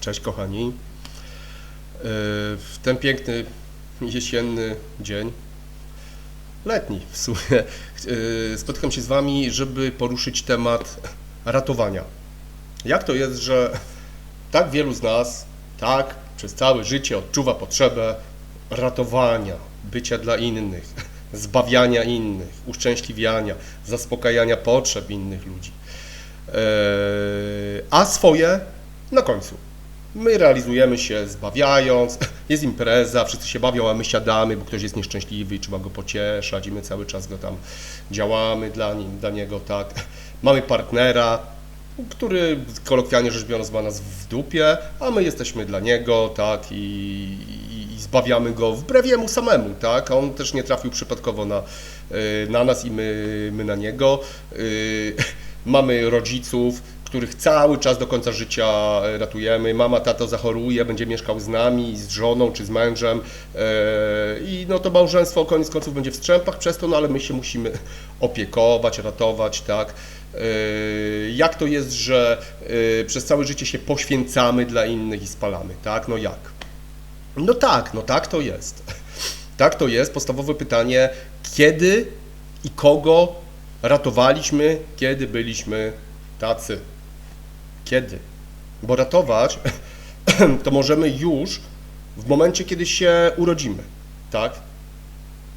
Cześć kochani. Yy, W ten piękny jesienny dzień, letni w sumie, yy, spotykam się z Wami, żeby poruszyć temat ratowania. Jak to jest, że tak wielu z nas, tak przez całe życie odczuwa potrzebę ratowania, bycia dla innych, zbawiania innych, uszczęśliwiania, zaspokajania potrzeb innych ludzi. Eee, a swoje na końcu. My realizujemy się zbawiając, jest impreza, wszyscy się bawią, a my siadamy, bo ktoś jest nieszczęśliwy i trzeba go pocieszać i my cały czas go tam działamy dla, nim, dla niego, tak. Mamy partnera, który kolokwialnie rzecz biorąc ma nas w dupie, a my jesteśmy dla niego, tak, i, i, i zbawiamy go wbrew jemu samemu, tak, on też nie trafił przypadkowo na, y, na nas i my, my na niego. Y, Mamy rodziców, których cały czas do końca życia ratujemy. Mama, tato zachoruje, będzie mieszkał z nami, z żoną czy z mężem e, i no to małżeństwo koniec końców będzie w strzępach przez to, no ale my się musimy opiekować, ratować, tak. E, Jak to jest, że e, przez całe życie się poświęcamy dla innych i spalamy, tak? No jak? No tak, no tak to jest. Tak to jest. Podstawowe pytanie, kiedy i kogo ratowaliśmy, kiedy byliśmy tacy? Kiedy? Bo ratować to możemy już w momencie, kiedy się urodzimy, tak?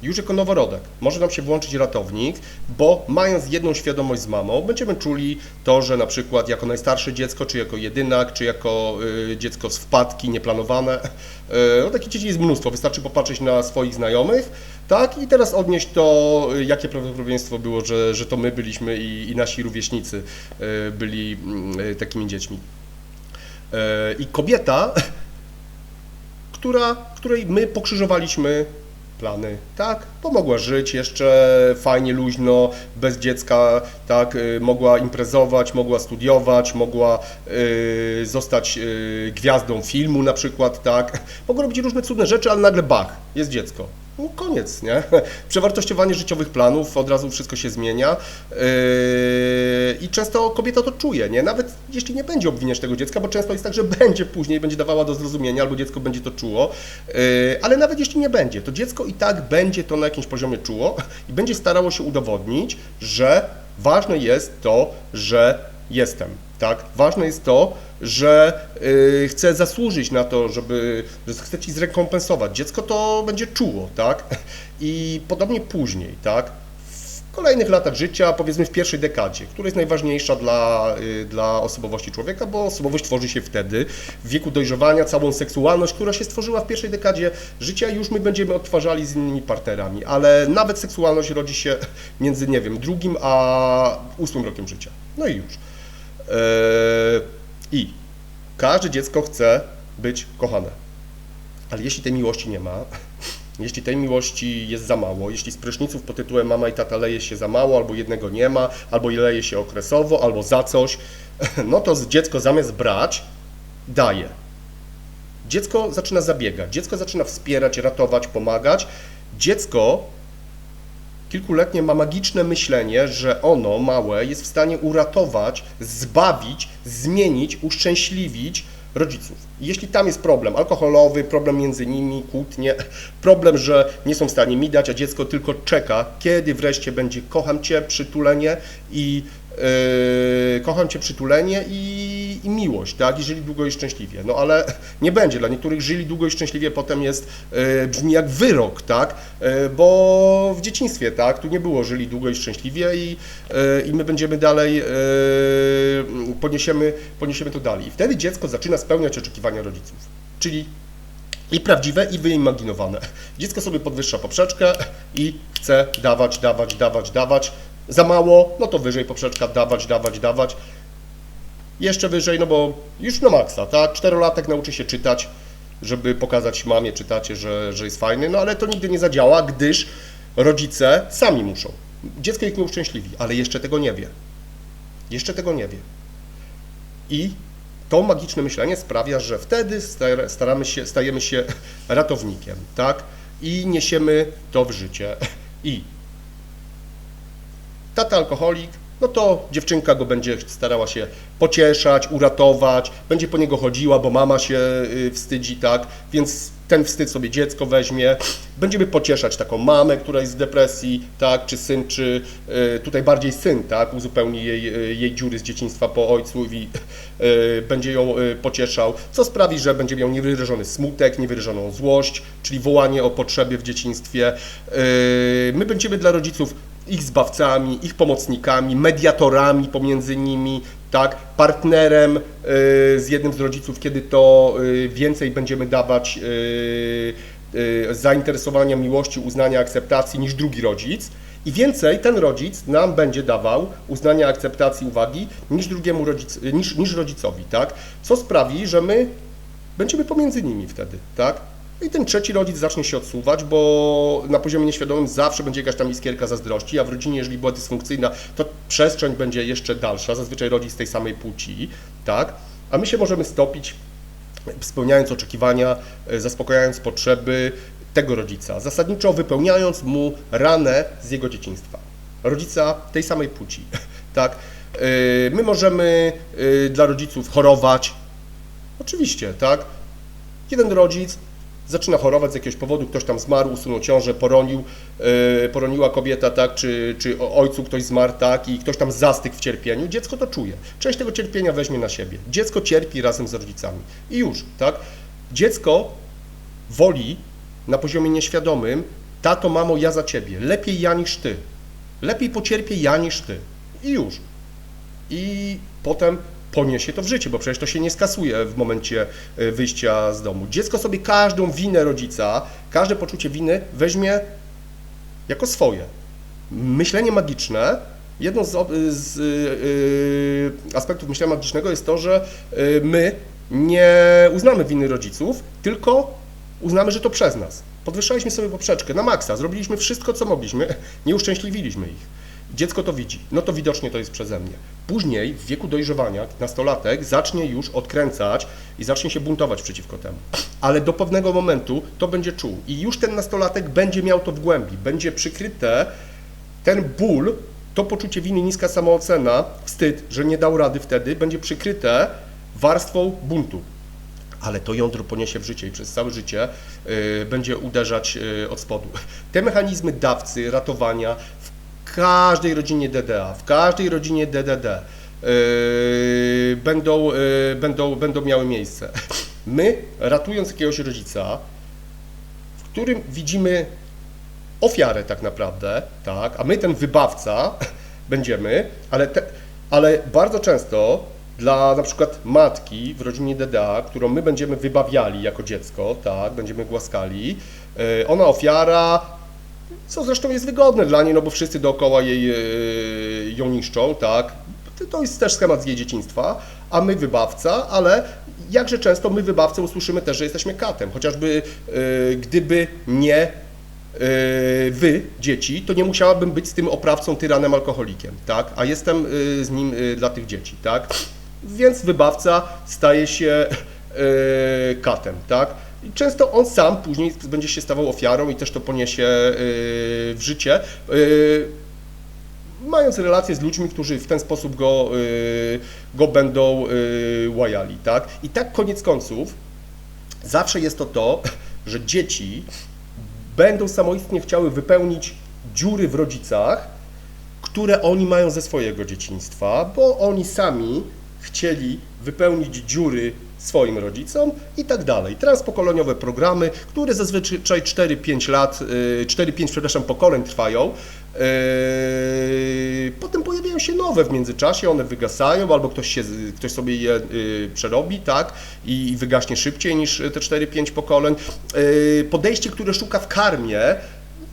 Już jako noworodek może nam się włączyć ratownik, bo mając jedną świadomość z mamą, będziemy czuli to, że na przykład jako najstarsze dziecko, czy jako jedynak, czy jako y, dziecko z wpadki nieplanowane, y, no takich dzieci jest mnóstwo, wystarczy popatrzeć na swoich znajomych, tak? I teraz odnieść to, y, jakie prawdopodobieństwo było, że, że to my byliśmy i, i nasi rówieśnicy byli y, takimi dziećmi. I kobieta, która, której my pokrzyżowaliśmy plany, tak? Pomogła żyć jeszcze fajnie, luźno, bez dziecka, tak? y, Mogła imprezować, mogła studiować, mogła y, zostać y, gwiazdą filmu na przykład, tak? Mogła robić różne cudne rzeczy, ale nagle bach, jest dziecko. No koniec, nie? Przewartościowanie życiowych planów, od razu wszystko się zmienia yy, i często kobieta to czuje, nie? Nawet jeśli nie będzie obwiniać tego dziecka, bo często jest tak, że będzie później, będzie dawała do zrozumienia, albo dziecko będzie to czuło, yy, ale nawet jeśli nie będzie, to dziecko i tak będzie to na jakimś poziomie czuło i będzie starało się udowodnić, że ważne jest to, że jestem, tak? Ważne jest to, że y, chcę zasłużyć na to, żeby, że chcę Ci zrekompensować. Dziecko to będzie czuło, tak? I podobnie później, tak? W kolejnych latach życia, powiedzmy w pierwszej dekadzie, która jest najważniejsza dla, y, dla osobowości człowieka, bo osobowość tworzy się wtedy, w wieku dojrzewania, całą seksualność, która się stworzyła w pierwszej dekadzie życia, już my będziemy odtwarzali z innymi partnerami, ale nawet seksualność rodzi się między, nie wiem, drugim a ósmym rokiem życia. No i już. Eee, I każde dziecko chce być kochane. Ale jeśli tej miłości nie ma, jeśli tej miłości jest za mało, jeśli z pryszniców pod tytułem mama i tata leje się za mało, albo jednego nie ma, albo leje się okresowo, albo za coś, no to dziecko zamiast brać, daje. Dziecko zaczyna zabiegać, dziecko zaczyna wspierać, ratować, pomagać. Dziecko kilkuletnie ma magiczne myślenie, że ono, małe, jest w stanie uratować, zbawić, zmienić, uszczęśliwić rodziców. Jeśli tam jest problem alkoholowy, problem między nimi, kłótnie, problem, że nie są w stanie mi dać, a dziecko tylko czeka, kiedy wreszcie będzie kocham Cię, przytulenie i yy, kocham Cię, przytulenie i, i miłość, tak, i żyli długo i szczęśliwie. No ale nie będzie. Dla niektórych żyli długo i szczęśliwie potem jest, yy, brzmi jak wyrok, tak, yy, bo w dzieciństwie, tak, tu nie było żyli długo i szczęśliwie i, yy, i my będziemy dalej, yy, poniesiemy, poniesiemy to dalej. I wtedy dziecko zaczyna spełniać oczekiwania rodziców, czyli i prawdziwe, i wyimaginowane. Dziecko sobie podwyższa poprzeczkę i chce dawać, dawać, dawać, dawać. Za mało, no to wyżej poprzeczka, dawać, dawać, dawać. Jeszcze wyżej, no bo już na maksa, tak? Czterolatek nauczy się czytać, żeby pokazać mamie, czytacie, że, że jest fajny, no ale to nigdy nie zadziała, gdyż rodzice sami muszą. Dziecko ich nie uszczęśliwi, ale jeszcze tego nie wie. Jeszcze tego nie wie. I to magiczne myślenie sprawia, że wtedy star- staramy się, stajemy się ratownikiem, tak? I niesiemy to w życie. I tata alkoholik, no to dziewczynka go będzie starała się pocieszać, uratować, będzie po niego chodziła, bo mama się y, wstydzi, tak? Więc ten wstyd sobie dziecko weźmie. Będziemy pocieszać taką mamę, która jest w depresji, tak? Czy syn, czy y, tutaj bardziej syn, tak? Uzupełni jej, y, jej dziury z dzieciństwa po ojcu i będzie ją pocieszał, co sprawi, że będzie miał niewyrażony smutek, niewyrażoną złość, czyli wołanie o potrzebie w dzieciństwie. My będziemy dla rodziców ich zbawcami, ich pomocnikami, mediatorami pomiędzy nimi, tak, partnerem y, z jednym z rodziców, kiedy to y, więcej będziemy dawać y, zainteresowania, miłości, uznania, akceptacji niż drugi rodzic. I więcej ten rodzic nam będzie dawał uznania, akceptacji, uwagi niż drugiemu rodzic, niż, niż rodzicowi, tak? Co sprawi, że my będziemy pomiędzy nimi wtedy, tak? I ten trzeci rodzic zacznie się odsuwać, bo na poziomie nieświadomym zawsze będzie jakaś tam iskierka zazdrości, a w rodzinie, jeżeli była dysfunkcyjna, to przestrzeń będzie jeszcze dalsza, zazwyczaj rodzic tej samej płci, tak? A my się możemy stopić, spełniając oczekiwania, e, zaspokajając potrzeby tego rodzica, zasadniczo wypełniając mu ranę z jego dzieciństwa. Rodzica tej samej płci, tak? E, My możemy e, dla rodziców chorować, Oczywiście, tak? Jeden rodzic zaczyna chorować z jakiegoś powodu, ktoś tam zmarł, usunął ciążę, poronił, yy, poroniła kobieta, tak? Czy, czy ojcu ktoś zmarł, tak? I ktoś tam zastygł w cierpieniu. Dziecko to czuje. Część tego cierpienia weźmie na siebie. Dziecko cierpi razem z rodzicami. I już, tak? Dziecko woli na poziomie nieświadomym, tato, mamo, ja za ciebie. Lepiej ja niż ty. Lepiej pocierpię ja niż ty. I już i potem poniesie to w życie, bo przecież to się nie skasuje w momencie e, wyjścia z domu. Dziecko sobie każdą winę rodzica, każde poczucie winy weźmie jako swoje. Myślenie magiczne, jedną z, ob- z y, aspektów myślenia magicznego jest to, że my nie uznamy winy rodziców, tylko uznamy, że to przez nas. Podwyższaliśmy sobie poprzeczkę na maksa, zrobiliśmy wszystko, co mogliśmy, nie uszczęśliwiliśmy ich. Dziecko to widzi, no to widocznie to jest przeze mnie. Później w wieku dojrzewania nastolatek zacznie już odkręcać i zacznie się buntować przeciwko temu. Ale do pewnego momentu to będzie czuł i już ten nastolatek będzie miał to w głębi, będzie przykryte ten ból, to poczucie winy, niska samoocena, wstyd, że nie dał rady wtedy, będzie przykryte warstwą buntu. Ale to jądro poniesie w życie i przez całe życie y, będzie uderzać y, od spodu. Te mechanizmy dawcy, ratowania każdej rodzinie DDA, w każdej rodzinie DDD y, będą, y, będą, będą miały miejsce. My, ratując jakiegoś rodzica, w którym widzimy ofiarę tak naprawdę, tak, a my ten wybawca będziemy, ale, te, ale bardzo często dla na przykład matki w rodzinie DDA, którą my będziemy wybawiali jako dziecko, tak, będziemy głaskali, y, ona ofiara, co zresztą jest wygodne dla niej, no bo wszyscy dookoła jej y, ją niszczą, tak, to jest też schemat z jej dzieciństwa, a my wybawca, ale jakże często my wybawcy usłyszymy też, że jesteśmy katem, chociażby y, gdyby nie y, wy, dzieci, to nie musiałabym być z tym oprawcą, tyranem, alkoholikiem, tak? A jestem z nim dla tych dzieci, tak? Więc wybawca staje się katem, tak? I często on sam później będzie się stawał ofiarą i też to poniesie y, w życie. Y, mając relacje z ludźmi, którzy w ten sposób go, y, go będą łajali, tak? I tak koniec końców zawsze jest to to, że dzieci będą samoistnie chciały wypełnić dziury w rodzicach, które oni mają ze swojego dzieciństwa, bo oni sami chcieli wypełnić dziury swoim rodzicom i tak dalej. Transpokoleniowe programy, które zazwyczaj 4-5 lat, y, 4-5 przepraszam, pokoleń trwają. Yy, Potem pojawiają się nowe w międzyczasie, one wygasają, albo ktoś, się, ktoś sobie je y, przerobi, tak, i wygaśnie szybciej niż te 4-5 pokoleń. Podejście, które szuka w karmie,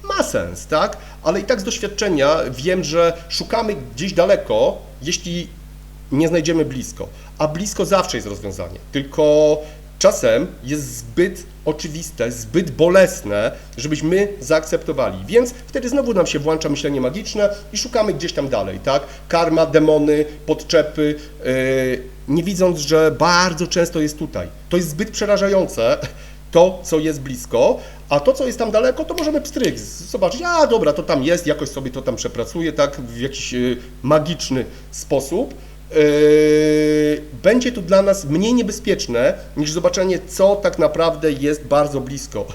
ma sens, tak? Ale i tak z doświadczenia wiem, że szukamy gdzieś daleko, jeśli nie znajdziemy blisko. A blisko zawsze jest rozwiązanie. Tylko czasem jest zbyt oczywiste, zbyt bolesne, żebyśmy zaakceptowali. Więc wtedy znowu nam się włącza myślenie magiczne i szukamy gdzieś tam dalej, tak? Karma, demony, podczepy, yy, nie widząc, że bardzo często jest tutaj. To jest zbyt przerażające, to, co jest blisko, a to, co jest tam daleko, to możemy pstryk, zobaczyć, a dobra, to tam jest, jakoś sobie to tam przepracuję, tak, w jakiś y, magiczny sposób. Yy, będzie to dla nas mniej niebezpieczne niż zobaczenie, co tak naprawdę jest bardzo blisko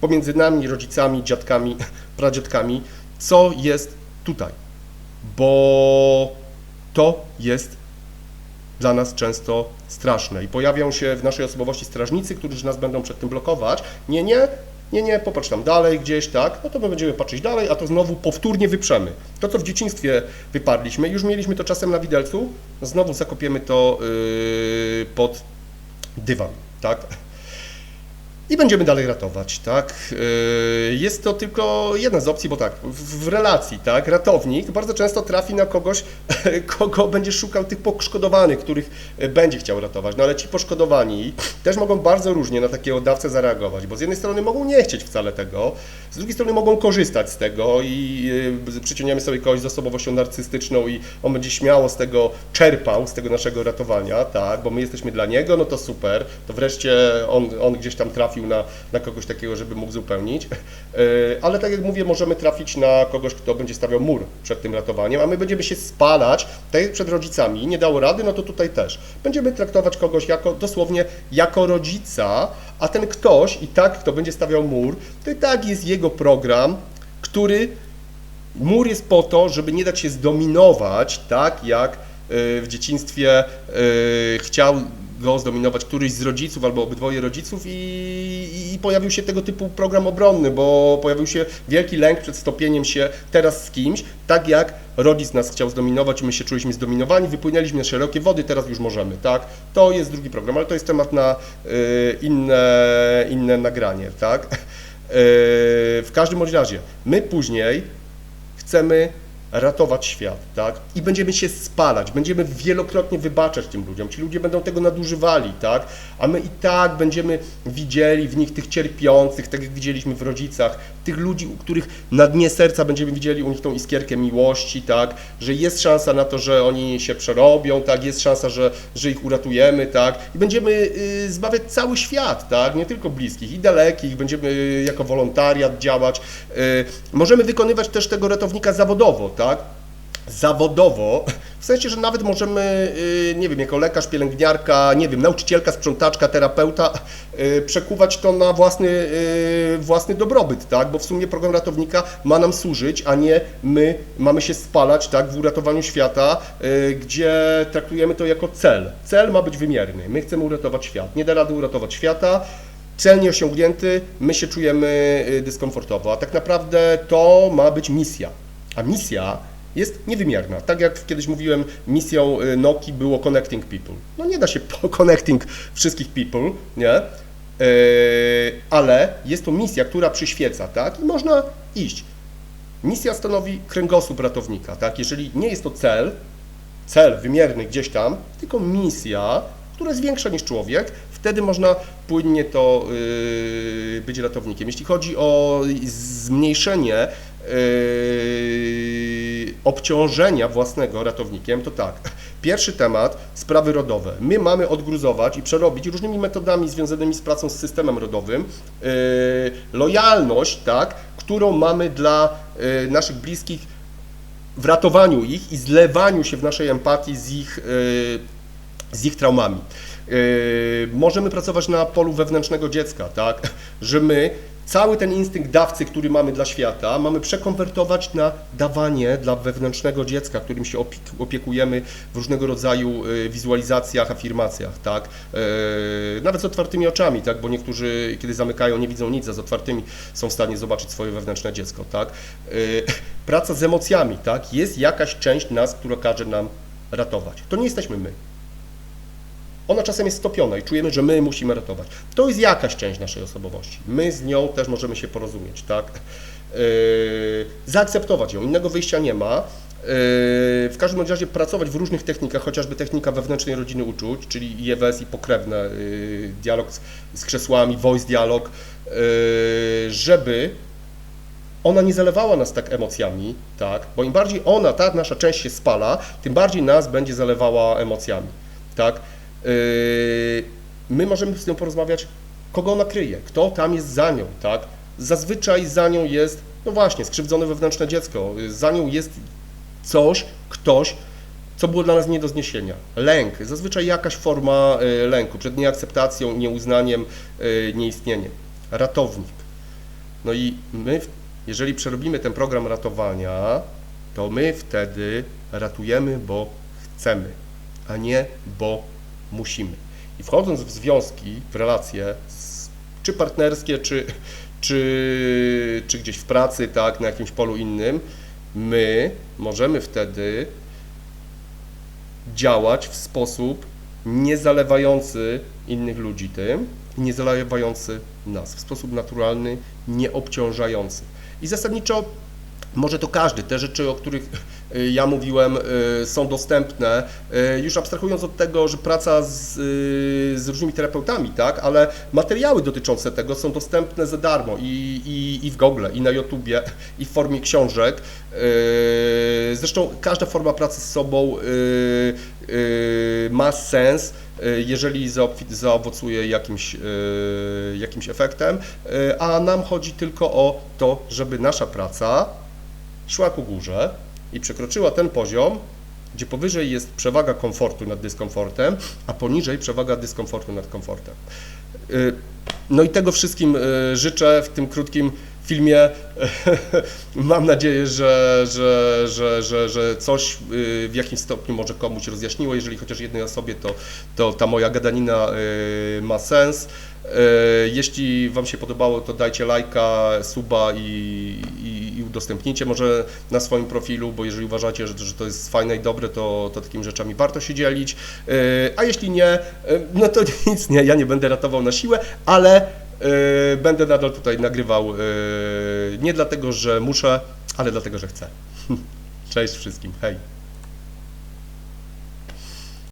pomiędzy nami, rodzicami, dziadkami, pradziadkami, co jest tutaj, bo to jest dla nas często straszne i pojawią się w naszej osobowości strażnicy, którzy nas będą przed tym blokować. Nie, nie, nie, nie, popatrz tam dalej gdzieś, tak, no to my będziemy patrzeć dalej, a to znowu powtórnie wyprzemy. To, co w dzieciństwie wyparliśmy, już mieliśmy to czasem na widelcu, znowu zakopiemy to yy, pod dywan, tak. I będziemy dalej ratować, tak? Yy, Jest to tylko jedna z opcji, bo tak, w relacji, tak, ratownik bardzo często trafi na kogoś, kogo będzie szukał tych poszkodowanych, których e, będzie chciał ratować. No ale ci poszkodowani też mogą bardzo różnie na takiego dawcę zareagować, bo z jednej strony mogą nie chcieć wcale tego, z drugiej strony mogą korzystać z tego i yy, przyciągniemy sobie kogoś z osobowością narcystyczną i on będzie śmiało z tego czerpał, z tego naszego ratowania, tak, bo my jesteśmy dla niego, no to super, to wreszcie on, on gdzieś tam trafił na, na kogoś takiego, żeby mógł zupełnić. Yy, Ale tak jak mówię, możemy trafić na kogoś, kto będzie stawiał mur przed tym ratowaniem, a my będziemy się spalać, tak jak przed rodzicami, nie dało rady, no to tutaj też. Będziemy traktować kogoś jako, dosłownie jako rodzica, a ten ktoś i tak, kto będzie stawiał mur, to i tak jest jego program, który Mur jest po to, żeby nie dać się zdominować, tak jak y, w dzieciństwie y, chciał go zdominować któryś z rodziców albo obydwoje rodziców i, i pojawił się tego typu program obronny, bo pojawił się wielki lęk przed stopieniem się teraz z kimś, tak jak rodzic nas chciał zdominować my się czuliśmy zdominowani, wypłynęliśmy na szerokie wody, teraz już możemy, tak? To jest drugi program, ale to jest temat na y, inne, inne nagranie, tak? Y, w każdym razie, my później chcemy ratować świat, tak? I będziemy się spalać, będziemy wielokrotnie wybaczać tym ludziom. Ci ludzie będą tego nadużywali, tak? A my i tak będziemy widzieli w nich tych cierpiących, tak jak widzieliśmy w rodzicach, tych ludzi, u których na dnie serca będziemy widzieli u nich tą iskierkę miłości, tak? Że jest szansa na to, że oni się przerobią, tak? Jest szansa, że, że ich uratujemy, tak? I będziemy y, zbawiać cały świat, tak? Nie tylko bliskich i dalekich, będziemy y, jako wolontariat działać. Y, możemy wykonywać też tego ratownika zawodowo, tak? Zawodowo, w sensie, że nawet możemy, y, nie wiem, jako lekarz, pielęgniarka, nie wiem, nauczycielka, sprzątaczka, terapeuta, y, przekuwać to na własny, y, własny dobrobyt, tak? Bo w sumie program ratownika ma nam służyć, a nie my mamy się spalać, tak, w uratowaniu świata, gdzie traktujemy to jako cel. Cel ma być wymierny. My chcemy uratować świat. Nie da rady uratować świata, cel nieosiągnięty, my się czujemy dyskomfortowo, a tak naprawdę to ma być misja. A misja jest niewymierna. Tak jak kiedyś mówiłem, misją y, Noki było connecting people. No nie da się connecting wszystkich people, nie? Yy, ale jest to misja, która przyświeca, tak? I można iść. Misja stanowi kręgosłup ratownika, tak? Jeżeli nie jest to cel, cel wymierny gdzieś tam, tylko misja, która jest większa niż człowiek, wtedy można płynnie to yy, być ratownikiem. Jeśli chodzi o zmniejszenie yy, obciążenia własnego ratownikiem, to tak. Pierwszy temat, sprawy rodowe. My mamy odgruzować i przerobić różnymi metodami związanymi z pracą z systemem rodowym yy, lojalność, tak, którą mamy dla yy, naszych bliskich w ratowaniu ich i zlewaniu się w naszej empatii z ich, z ich traumami. Możemy pracować na polu wewnętrznego dziecka, tak? Że my cały ten instynkt dawcy, który mamy dla świata, mamy przekonwertować na dawanie dla wewnętrznego dziecka, którym się opie- opiekujemy w różnego rodzaju yy, wizualizacjach, afirmacjach, tak? Yy, Nawet z otwartymi oczami, tak? Bo niektórzy, kiedy zamykają, nie widzą nic, a z otwartymi są w stanie zobaczyć swoje wewnętrzne dziecko, tak? Yy, Praca z emocjami, tak? Jest jakaś część nas, która każe nam ratować. To nie jesteśmy my. Ona czasem jest stopiona i czujemy, że my musimy ratować. To jest jakaś część naszej osobowości. My z nią też możemy się porozumieć, tak? Yy, zaakceptować ją, innego wyjścia nie ma. Yy, w każdym razie pracować w różnych technikach, chociażby technika wewnętrznej rodziny uczuć, czyli IEWS i pokrewne, yy, dialog z, z krzesłami, voice dialog, yy, żeby ona nie zalewała nas tak emocjami, tak? Bo im bardziej ona, ta nasza część się spala, tym bardziej nas będzie zalewała emocjami, tak? Yy, My możemy z nią porozmawiać kogo ona kryje, kto tam jest za nią, tak? Zazwyczaj za nią jest, no właśnie, skrzywdzone wewnętrzne dziecko, za nią jest coś, ktoś, co było dla nas nie do zniesienia. Lęk, zazwyczaj jakaś forma y, lęku przed nieakceptacją, nieuznaniem, nieistnieniem. Ratownik. No i my, jeżeli przerobimy ten program ratowania, to my wtedy ratujemy, bo chcemy, a nie bo musimy. I wchodząc w związki, w relacje, czy partnerskie, czy, czy, czy gdzieś w pracy, tak, na jakimś polu innym, my możemy wtedy działać w sposób nie zalewający innych ludzi tym nie zalewający nas, w sposób naturalny, nieobciążający. I zasadniczo może to każdy, te rzeczy, o których y, ja mówiłem, y, są dostępne, y, już abstrahując od tego, że praca z, z różnymi terapeutami, tak, ale materiały dotyczące tego są dostępne za darmo i, i, i w Google, i na YouTubie, i w formie książek. Zresztą każda forma pracy z sobą ma sens, jeżeli zaowocuje jakimś, jakimś efektem, a nam chodzi tylko o to, żeby nasza praca szła ku górze i przekroczyła ten poziom, gdzie powyżej jest przewaga komfortu nad dyskomfortem, a poniżej przewaga dyskomfortu nad komfortem. Y, No i tego wszystkim y, życzę w tym krótkim filmie. Mam nadzieję, że, że, że, że, że coś y, w jakimś stopniu może komuś rozjaśniło. Jeżeli chociaż jednej osobie, to, to ta moja gadanina ma sens. Jeśli Wam się podobało, to dajcie lajka, suba i, i udostępnijcie może na swoim profilu, bo jeżeli uważacie, że, że to jest fajne i dobre, to, to takimi rzeczami warto się dzielić. Y, A jeśli nie, y, no to nic nie, ja nie będę ratował na siłę, ale y, będę nadal tutaj nagrywał nie dlatego, że muszę, ale dlatego, że chcę. Cześć wszystkim, hej.